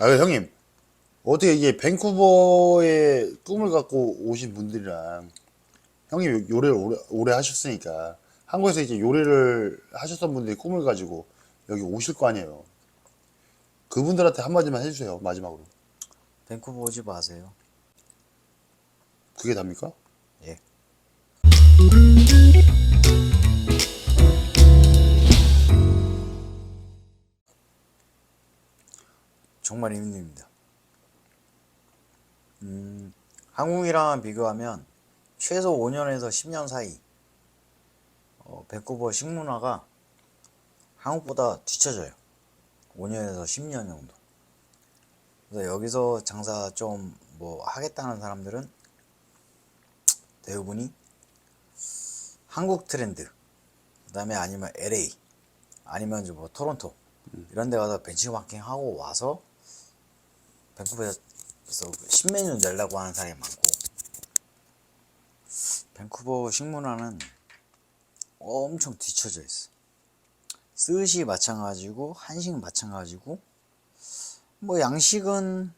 아 형님 어떻게 이게 밴쿠버의 꿈을 갖고 오신 분들이랑 형님 요리를 오래, 오래 하셨으니까 한국에서 이제 요리를 하셨던 분들이 꿈을 가지고 여기 오실 거 아니에요. 그분들한테 한마디만 해주세요 마지막으로. 밴쿠버 오지 마세요. 그게 답니까? 예. 정말 힘듭니다. 음, 한국이랑 비교하면 최소 5년에서 10년 사이 어, 밴쿠버 식문화가 한국보다 뒤쳐져요. 5년에서 10년 정도. 그래서 여기서 장사 좀 뭐 하겠다는 사람들은 대부분이 한국 트렌드, 그 다음에 아니면 LA, 아니면 뭐 토론토 이런 데 가서 벤치마킹 하고 와서 밴쿠버에서 신메뉴 내려고 하는 사람이 많고 밴쿠버 식문화는 엄청 뒤쳐져 있어. 스시 마찬가지고 한식 마찬가지고 뭐 양식은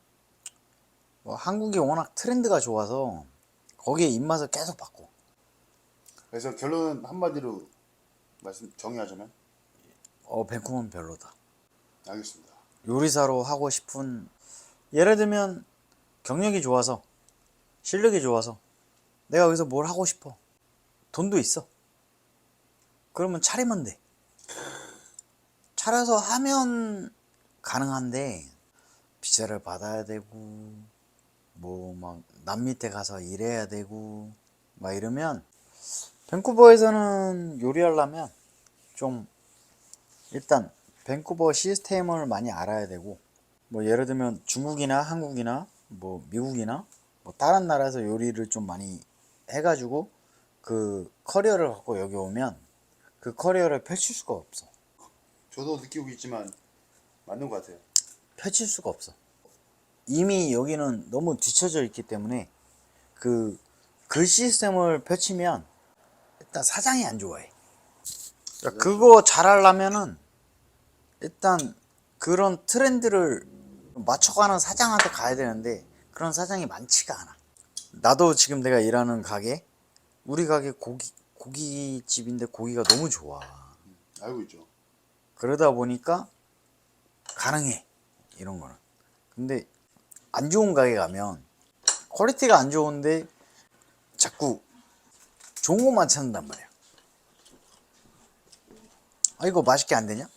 뭐 한국이 워낙 트렌드가 좋아서 거기에 입맛을 계속 바꿔. 그래서 결론 한마디로 말씀 정의하자면 어 밴쿠버는 별로다. 알겠습니다. 요리사로 하고 싶은 예를 들면 경력이 좋아서 실력이 좋아서 내가 여기서 뭘 하고 싶어. 돈도 있어. 그러면 차리면 돼. 차려서 하면 가능한데 비자를 받아야 되고 뭐 막 남 밑에 가서 일해야 되고 막 이러면 밴쿠버에서는 요리하려면 좀 일단 밴쿠버 시스템을 많이 알아야 되고 뭐 예를 들면 중국이나 한국이나 뭐 미국이나 뭐 다른 나라에서 요리를 좀 많이 해가지고 그 커리어를 갖고 여기 오면 그 커리어를 펼칠 수가 없어. 저도 느끼고 있지만 맞는 것 같아요. 펼칠 수가 없어. 이미 여기는 너무 뒤쳐져 있기 때문에 그그 시스템을 펼치면 일단 사장이 안 좋아해. 그러니까 그거 잘하려면은 일단 그런 트렌드를 맞춰가는 사장한테 가야 되는데 그런 사장이 많지가 않아. 나도 지금 내가 일하는 가게 우리 가게 고기 고깃집인데 고기가 너무 좋아. 알고 있죠. 그러다 보니까 가능해 이런 거는. 근데 안 좋은 가게 가면 퀄리티가 안 좋은데 자꾸 좋은 것만 찾는단 말이야. 아 이거 맛있게 안 되냐?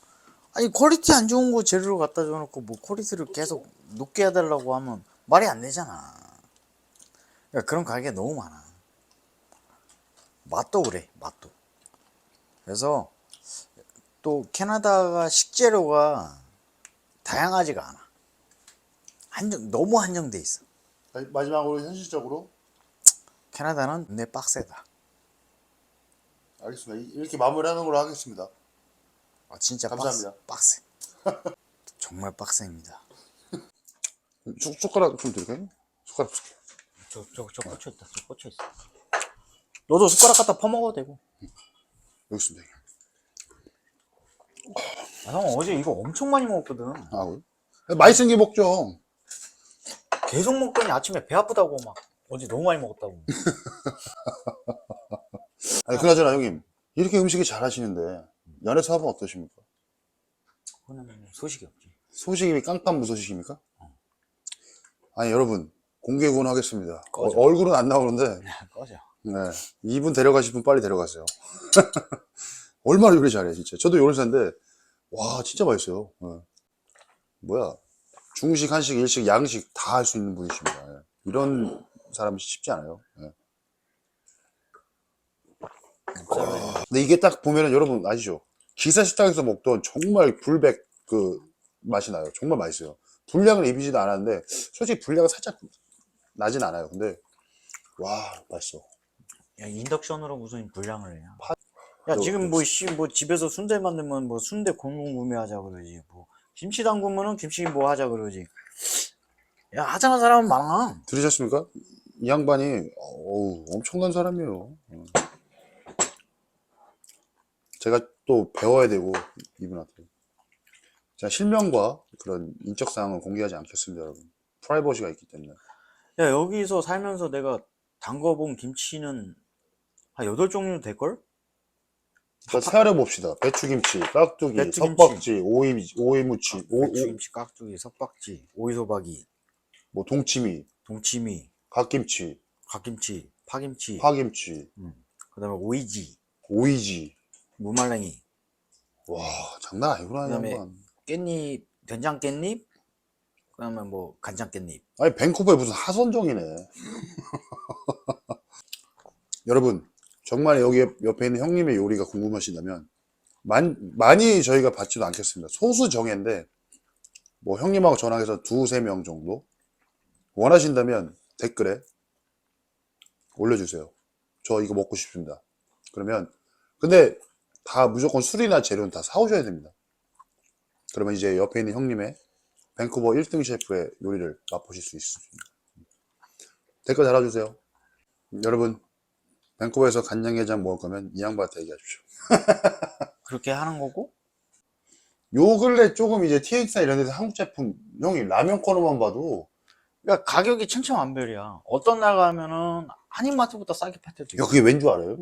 아니 퀄리티 안 좋은 거 재료로 갖다 줘놓고 뭐 퀄리티를 계속 높게 해달라고 하면 말이 안 되잖아. 그러니까 그런 가게가 너무 많아. 맛도 그래 맛도. 그래서 또 캐나다가 식재료가 다양하지가 않아. 한정 너무 한정돼 있어. 마- 마지막으로 현실적으로 캐나다는 내 빡세다. 알겠습니다. 이- 이렇게 마무리하는 걸로 하겠습니다. 아, 진짜 감사합니다. 빡세. 빡세. 정말 빡세입니다. 숟- 숟가락 좀 드릴까요? 숟가락. 저, 저, 저 꽂혀 있다. 저 꽂혀 있어. 너도 숟가락 갖다 퍼먹어도 되고. 여기 있습니다. 아, 형 어제 이거 엄청 많이 먹었거든. 아, 그래요? 맛있은 게 먹죠. 계속 먹더니 아침에 배 아프다고 막 어제 너무 많이 먹었다고. 아니, 그나저나 형님. 이렇게 음식을 잘 하시는데, 연애 사업은 어떠십니까? 그거는 소식이 없지. 소식이 깜깜무소식입니까? 아니, 여러분. 공개 구원하겠습니다. 꺼져. 어, 얼굴은 안 나오는데, 꺼져. 네. 이분 데려가실 분 빨리 데려가세요. 얼마나 요리 잘해, 진짜. 저도 요리사인데, 와, 진짜 맛있어요. 네. 뭐야. 중식, 한식, 일식, 양식 다 할 수 있는 분이십니다. 예. 이런 사람이 쉽지 않아요. 예. 근데 이게 딱 보면은 여러분 아시죠? 기사 식당에서 먹던 정말 불백 그 맛이 나요. 정말 맛있어요. 분량을 입히지도 않았는데, 솔직히 분량은 살짝 나진 않아요. 근데, 와, 맛있어. 야 인덕션으로 무슨 분량을 해야. 파- 야 너- 지금 뭐 씨 뭐 집에서 순대 만들면 뭐 순대 공공 구매하자 그러지. 뭐 김치 담그면은 김치 뭐 하자 그러지. 야 하자는 사람은 많아. 들으셨습니까? 이 양반이 어우, 엄청난 사람이에요. 어. 제가 또 배워야 되고 이분한테 자, 실명과 그런 인적 사항은 공개하지 않겠습니다, 여러분. 프라이버시가 있기 때문에. 야, 여기서 살면서 내가 담궈본 김치는 한 8종류 될걸? 자, 세알해 봅시다. 배추김치, 깍두기, 배추김치. 석박지, 오이, 오이무치, 오, 오, 배추김치, 깍두기, 석박지, 오이소박이, 뭐 동치미, 동치미, 갓김치, 갓김치, 파김치, 파김치, 그 다음에 오이지, 오이지. 무말랭이, 와, 장난 아니구나, 이 그다음에 양반. 깻잎, 된장 깻잎, 그 다음에 뭐 간장 깻잎. 아니, 밴쿠버에 무슨 하선정이네. 여러분, 정말 여기 옆- 옆에 있는 형님의 요리가 궁금하신다면, 만, 많이 저희가 받지도 않겠습니다. 소수 정예인데, 뭐 형님하고 전화해서 두세 명 정도 원하신다면 댓글에 올려주세요. 저 이거 먹고 싶습니다. 그러면, 근데 다 무조건 술이나 재료는 다 사오셔야 됩니다. 그러면 이제 옆에 있는 형님의 밴쿠버 1등 셰프의 요리를 맛보실 수 있습니다. 댓글 달아주세요. 여러분, 밴쿠버에서 간장게장 먹을 거면 이 양반한테 얘기하십시오. 그렇게 하는 거고, 요 근래 조금 이제 TX나 이런 데서 한국 제품, 형이 라면 코너만 봐도, 그러니까 가격이 천차만별이야. 어떤 날 가면은 한인마트보다 싸게 팔 때도 야, 있고. 그게 왠 줄 알아요?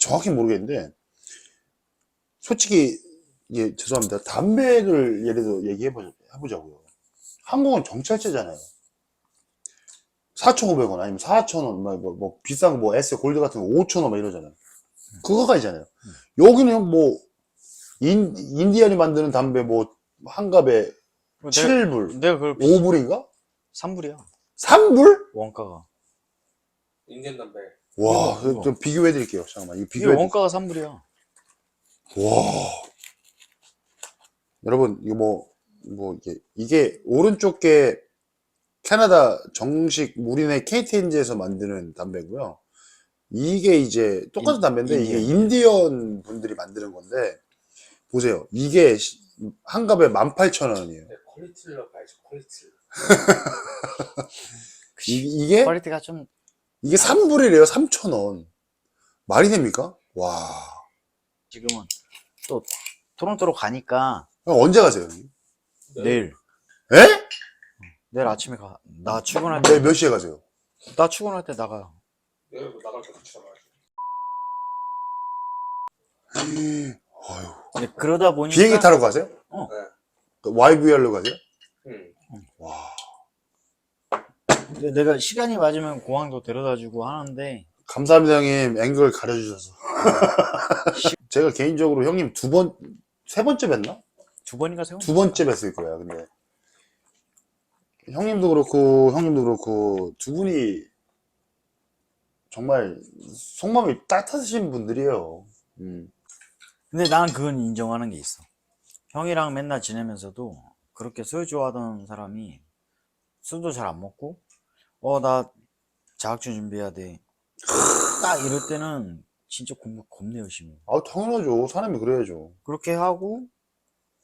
정확히 모르겠는데, 솔직히, 예, 죄송합니다. 담배를 예를 들어 얘기해 보자고요. 한국은 정찰제잖아요. 4,500원 아니면 4,000원, 뭐, 뭐, 뭐 비싼 거, 뭐, S 골드 같은 거 5,000원 막 이러잖아요. 그거까지잖아요. 여기는 뭐, 인, 인디언이 만드는 담배 뭐, 한 갑에 내가, 7불, 내가 그걸 5불인가? 3불이야. 3불? 원가가. 인디언 담배. 와. 좀 비교해 드릴게요. 잠깐만. 이거 비교해 원가가 3불이야. 와. 여러분, 이거 뭐, 뭐, 이게, 이게, 오른쪽 게 캐나다 정식 무리네 KTNG에서 만드는 담배고요. 이게 이제 똑같은 인- 담배인데, 이게 인디언. 분들이 만드는 건데, 보세요. 이게 시- 한 갑에 18,000원이에요. 네, 퀄리티를 봐야지, 퀄리티를. 이, 게 퀄리티가 좀 이게 3불이래요. 3,000원. 말이 됩니까? 와. 지금은 또 토론토로 가니까 형 언제 가세요, 형님? 내일 에? 내일 아침에 가. 나 출근할 내일 때, 몇 시에 가세요? 나 출근할 때 나가요. 내가 뭐 나갈 때 같이 나가야지. 어휴. 근데 그러다 보니까 비행기 타러 가세요? 어. 네. 그 YVR로 가세요? 응. 와. 근데 내가 시간이 맞으면 공항도 데려다주고 하는데 감사합니다, 형님. 앵글 가려주셔서. 제가 개인적으로 형님 두 번, 세 번째 뵀나? 두 번인가 세 번? 두 번째 뵀을 거야, 근데. 형님도 그렇고, 형님도 그렇고, 두 분이 정말 속마음이 따뜻하신 분들이에요. 음. 근데 나는 그건 인정하는 게 있어. 형이랑 맨날 지내면서도 그렇게 술 좋아하던 사람이 술도 잘 안 먹고, 어, 나 자격증 준비해야 돼. 딱 이럴 때는 진짜 공부 겁내 열심히. 해. 아, 당연하죠. 사람이 그래야죠. 그렇게 하고,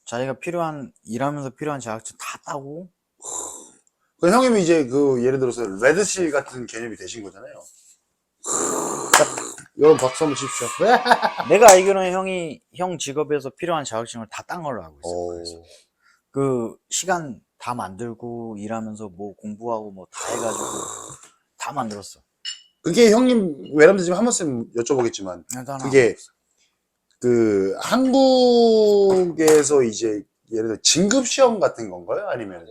자기가 필요한, 일하면서 필요한 자격증 다 따고, 그 형님이 이제 그, 예를 들어서 레드실 같은 개념이 되신 거잖아요. 여러분 박수 한번 치십시오. 내가 알기로는 형이, 형 직업에서 필요한 자격증을 다 딴 걸로 알고 있어. 오. 그래서 그 시간 다 만들고 일하면서 뭐 공부하고 뭐 다 해가지고 다 만들었어. 그게 형님 외람돼 지금 한 번쯤 여쭤보겠지만 일단 그게 그 한국에서 이제 예를 들어 진급 시험 같은 건가요? 아니면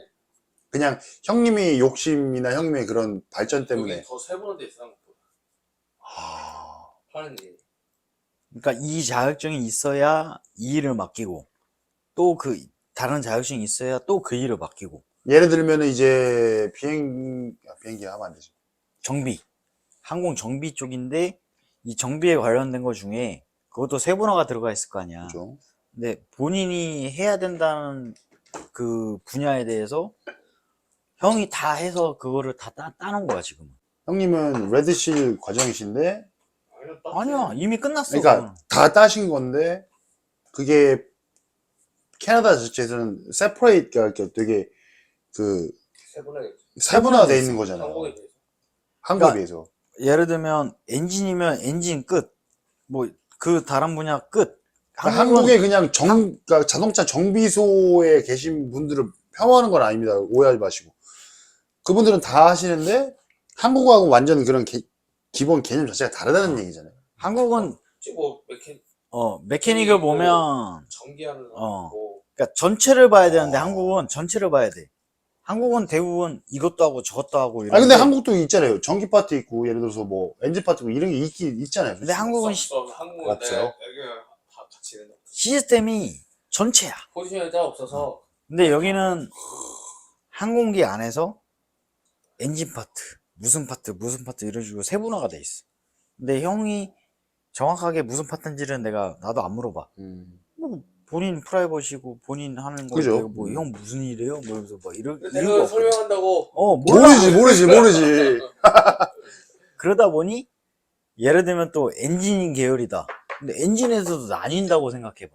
그냥 형님이 욕심이나 형님의 그런 발전 때문에 더 세분화돼 있어, 한국보다. 아, 하는 일. 그러니까 이 자격증이 있어야 이 일을 맡기고 또 그 다른 자격증이 있어야 또 그 일을 맡기고 예를 들면 이제 비행 아, 비행기 하면 안 되지. 정비 항공 정비 쪽인데 이 정비에 관련된 것 중에 그것도 세분화가 들어가 있을 거 아니야. 그죠? 근데 본인이 해야 된다는 그 분야에 대해서 형이 다 해서 그거를 다 따, 따는 거야 지금. 형님은 레드실 과정이신데 아니야, 이미 끝났어. 그러니까 그거는. 다 따신 건데 그게 캐나다 자체에서는 세퍼레이트 그러니까 되게 그 세분화돼 있는 거잖아요. 한국에 비해서. 예를 들면 엔진이면 엔진 끝, 뭐 그 다른 분야 끝. 그러니까 한국에 그냥 정, 그러니까 자동차 정비소에 계신 분들을 폄하하는 건 아닙니다. 오해하지 마시고. 그분들은 다 하시는데 한국하고 완전 그런 개- 기본 개념 자체가 다르다는 얘기잖아요. 한국은 뭐 메케 어 메케닉을 보면 전기하는 어. 거 그러니까 전체를 봐야 되는데 어. 한국은 전체를 봐야 돼. 한국은 대부분 이것도 하고 저것도 하고 이런. 아 근데 한국도 있잖아요. 전기 파트 있고 예를 들어서 뭐 엔진 파트 있고 이런 게 있긴 있잖아요. 근데 한국은 시- 없어 다 같이 있는 거. 시스템이 전체야. 포지션이 딱 없어서 근데 여기는 항공기 안에서 엔진 파트, 무슨 파트, 무슨 파트 이런 식으로 세분화가 돼 있어. 근데 형이 정확하게 무슨 파트인지는 내가 나도 안 물어봐. 음. 뭐 본인 프라이버시고 본인 하는 거 그죠. 뭐형 무슨 일이에요? 뭐 이러면서 막 이런 이유가 내가 없거든. 설명한다고 어 몰라. 모르지 모르지 모르지. 그러다 보니 예를 들면 또 엔진 계열이다. 근데 엔진에서도 나뉜다고 생각해봐.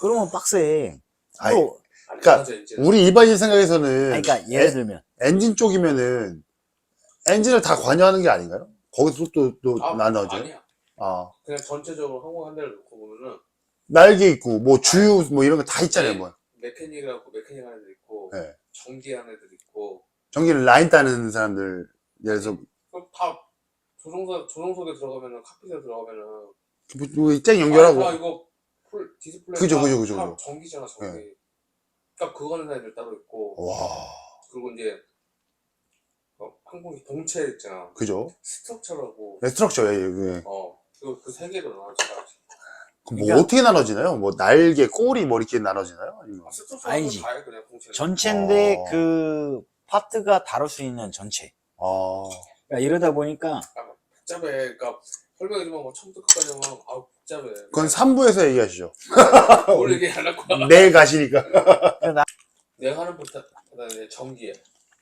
그러면 빡세. 아이, 또, 안 그러니까 나눠져, 이제. 우리 일반인 생각에서는 아니, 그러니까 예를 에- 들면 엔진 쪽이면은 엔진을 다 관여하는 게 아닌가요? 거기서 또, 또 아, 나눠져요? 아니야 아. 그냥 전체적으로 항공 한 대를 놓고 보면은 날개 있고, 뭐 주유, 뭐 이런 거 다 있잖아요, 뭐. 메케닉이라고 메케닉 하는 애들 있고 네. 전기 하는 애들 있고 전기를 라인 따는 사람들, 예를 들어서, 그럼 다 조종사 조종석에 들어가면은 칵핏에 들어가면은 뭐, 쨍 아, 연결하고. 이거 풀 디스플레이 그죠, 다- 그죠, 그죠, 다 그죠. 전기잖아 전기 그러니까 그거 하는 애들 따로 있고 와, 그리고 이제 어, 항공기 동체 있잖아 그죠? 스트럭처라고 네, 스트럭처, 예, 예. 어 그거 그세 개로 나눠져 그럼 뭐 그러니까- 어떻게 나눠지나요? 뭐 날개, 꼬리, 뭐 이렇게 나눠지나요? 아니면 스트럭처 아니지. 전체인데 어. 그 파트가 다룰 수 있는 전체. 아, 그러니까 이러다 보니까 복잡해 그러니까 설명해주면 뭐 처음부터 끝까지 하면 아우 복잡해 그건 3부에서 얘기하시죠. 뭘 얘기 안할 거야 내일 가시니까. 내가 하는 부터 전기야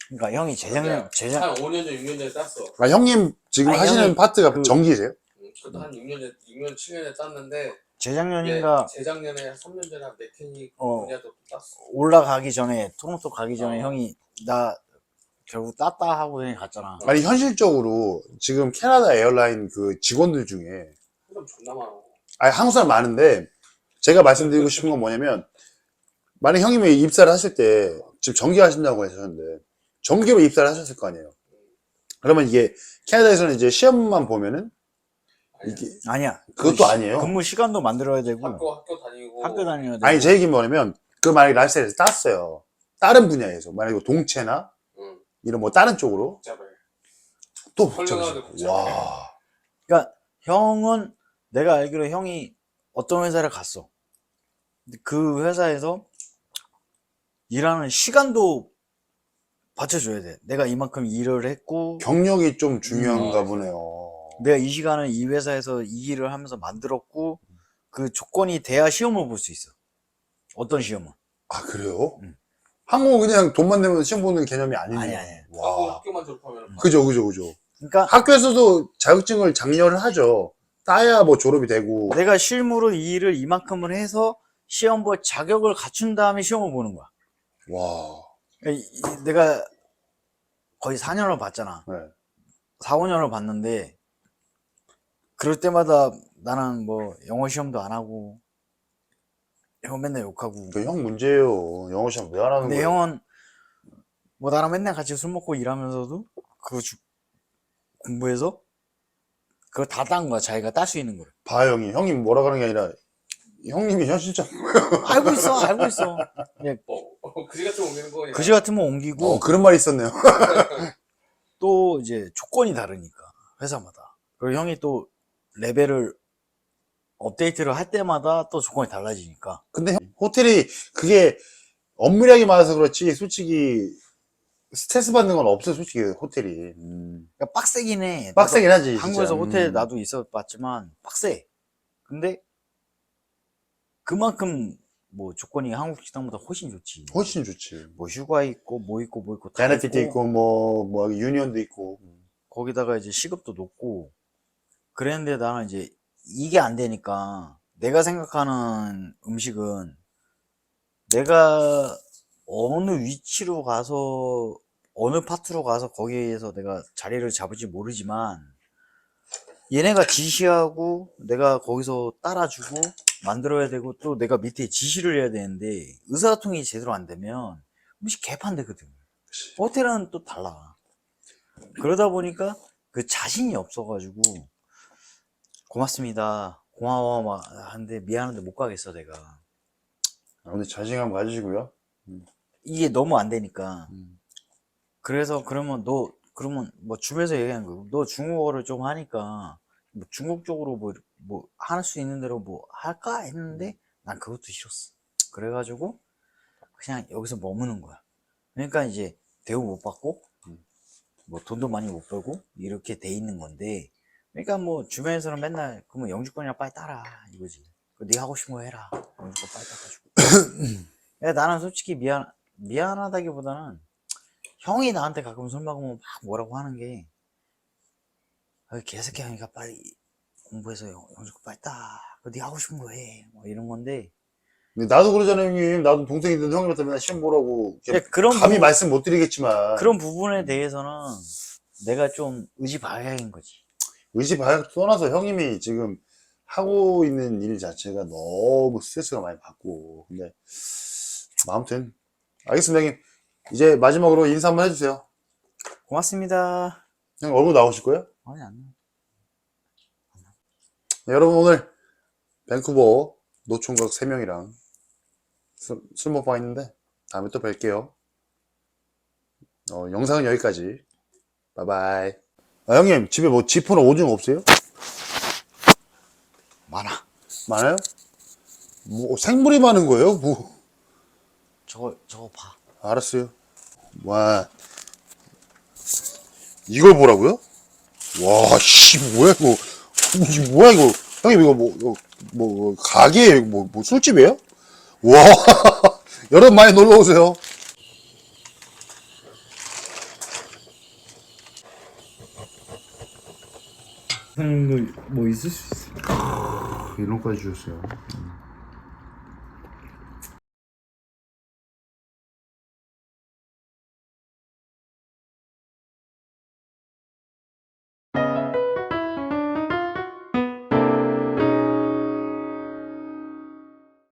그러니까 형이 재작년 재작 한 5년 전 6년 전에 땄어 아, 형님 지금 아니, 하시는 형님, 파트가 그- 전기세요? 응, 그것도 한 6년 전 6년 7년에 땄는데 재작년인가 이게 재작년에 3년 전에 한 메케닉 어. 분야도 땄어 올라가기 전에 토론토 가기 전에 어. 형이 나 결국 땄다 하고 그냥 갔잖아. 아니, 현실적으로 지금 캐나다 에어라인 그 직원들 중에 그럼 존나 많아 아니, 한국 사람 많은데, 제가 말씀드리고 싶은 건 뭐냐면, 만약 형님이 입사를 하실 때, 지금 전기 하신다고 하셨는데, 전기로 입사를 하셨을 거 아니에요. 그러면 이게, 캐나다에서는 이제 시험만 보면은, 이게, 아니야. 그것도 그 시- 아니에요. 근무 시간도 만들어야 되고 학교 학교 다니고 학교 다녀야 되고. 아니, 제 얘기 는 뭐냐면, 그 만약에 라이프스타일에서 땄어요. 다른 분야에서, 만약에 동체나, 응 이런 뭐 다른 쪽으로, 복잡해 또 복잡해져. 복잡해. 와. 그러니까 형은 내가 알기로 형이 어떤 회사를 갔어. 근데 그 회사에서 일하는 시간도 받쳐줘야 돼. 내가 이만큼 일을 했고 경력이 좀 중요한가 음. 보네요. 내가 이 시간을 이 회사에서 이 일을 하면서 만들었고 그 조건이 돼야 시험을 볼 수 있어. 어떤 시험은? 아, 그래요? 응. 한국은 그냥 돈만 내면 시험 보는 개념이 아니네요. 아니 아니. 와. 학교만 졸업하면 그죠, 그죠, 그죠. 그러니까 학교에서도 자격증을 장려를 하죠. 따야 뭐 졸업이 되고. 내가 실무로 이 일을 이만큼을 해서 시험 볼 자격을 갖춘 다음에 시험을 보는 거야. 와. 그러니까 이- 내가 거의 4년을 봤잖아. 네. 4, 5년을 봤는데 그럴 때마다 나는 뭐 영어 시험도 안 하고 형 맨날 욕하고 그 형 문제예요. 영어 시험 왜 안 하는 근데 거예요? 형은 뭐 나랑 맨날 같이 술 먹고 일하면서도 그거 주- 공부해서 그거 다 딴 거야 자기가 딸 수 있는 걸 봐, 형이. 형이 뭐라 그러는 게 아니라, 형님이 현실적. 알고 있어 알고 있어 어, 어, 그지 같은 옮기는 거야 그지 같으면 옮기고 어, 그런 말이 있었네요. 또 이제 조건이 다르니까 회사마다 그리고 형이 또 레벨을 업데이트를 할 때마다 또 조건이 달라지니까 근데 형, 호텔이 그게 업무량이 많아서 그렇지, 솔직히, 스트레스 받는 건 없어, 솔직히, 호텔이. 음. 그러니까 빡세긴 해. 빡세긴 하지. 한국에서 진짜. 호텔 음. 나도 있어봤지만 빡세. 근데 그만큼 뭐 조건이 한국 식당보다 훨씬 좋지. 훨씬 좋지. 뭐 휴가 있고 뭐 있고 뭐 있고 다 베네피트 있고, 뭐, 뭐, 유니언도 있고. 거기다가 이제 시급도 높고 그랬는데 나는 이제 이게 안 되니까 내가 생각하는 음식은 내가 어느 위치로 가서 어느 파트로 가서 거기에서 내가 자리를 잡을지 모르지만 얘네가 지시하고 내가 거기서 따라주고 만들어야 되고 또 내가 밑에 지시를 해야 되는데 의사소통이 제대로 안 되면 음식 개판 되거든. 호텔은 또 달라. 그러다 보니까 그 자신이 없어가지고 고맙습니다. 고마워 막 하는데 미안한데 못 가겠어 내가. 아, 근데 자신감 가지시고요. 이게 너무 안 되니까. 음. 그래서 그러면 너 그러면 뭐 주변에서 얘기한 거, 너 중국어를 좀 하니까 뭐 중국 쪽으로 뭐 뭐 할 수 있는 대로 뭐 할까 했는데 난 그것도 싫었어. 그래가지고 그냥 여기서 머무는 거야. 그러니까 이제 대우 못 받고 뭐 돈도 많이 못 벌고 이렇게 돼 있는 건데 그러니까 뭐 주변에서는 맨날 그러면 영주권이나 빨리 따라 이거지. 네 하고 싶은 거 해라. 영주권 빨리 따가지고. 야, 나는 솔직히 미안 미안하다기보다는 형이 나한테 가끔 술 먹으면 막 뭐라고 하는 게 아, 개새끼 하니까 빨리 공부해서 영- 영주권 빨리 따. 네 하고 싶은 거 해. 뭐 이런 건데 근데 나도 그러잖아요, 형님. 나도 동생인데 형님한테 맨날 시험 보라고. 야, 그런 감히 부분- 말씀 못 드리겠지만. 그런 부분에 대해서는 내가 좀 의지박약인 거지. 의지 발약 떠나서 형님이 지금 하고 있는 일 자체가 너무 스트레스가 많이 받고. 근데, 뭐 아무튼. 알겠습니다, 형님. 이제 마지막으로 인사 한번 해주세요. 고맙습니다. 형 얼굴 나오실 거예요? 아니 안 나. 네, 여러분 오늘 밴쿠버 노총각 3명이랑 술, 술 먹방 했는데 다음에 또 뵐게요. 어, 영상은 여기까지. 바이바이. 아, 형님 집에 뭐 지퍼나 오징어 없어요? 많아. 많아요? 뭐 생물이 많은 거예요? 뭐 저거 저거 봐. 알았어요. 와 이걸 보라고요? 와, 씨, 뭐야 이거? 이거 뭐야 이거? 형님 이거 뭐, 뭐, 뭐 가게에 뭐, 뭐 술집이에요? 와, 여러분 많이 놀러 오세요. 사장님도 뭐 있을 수 있어요. 이런까지 주셨어요.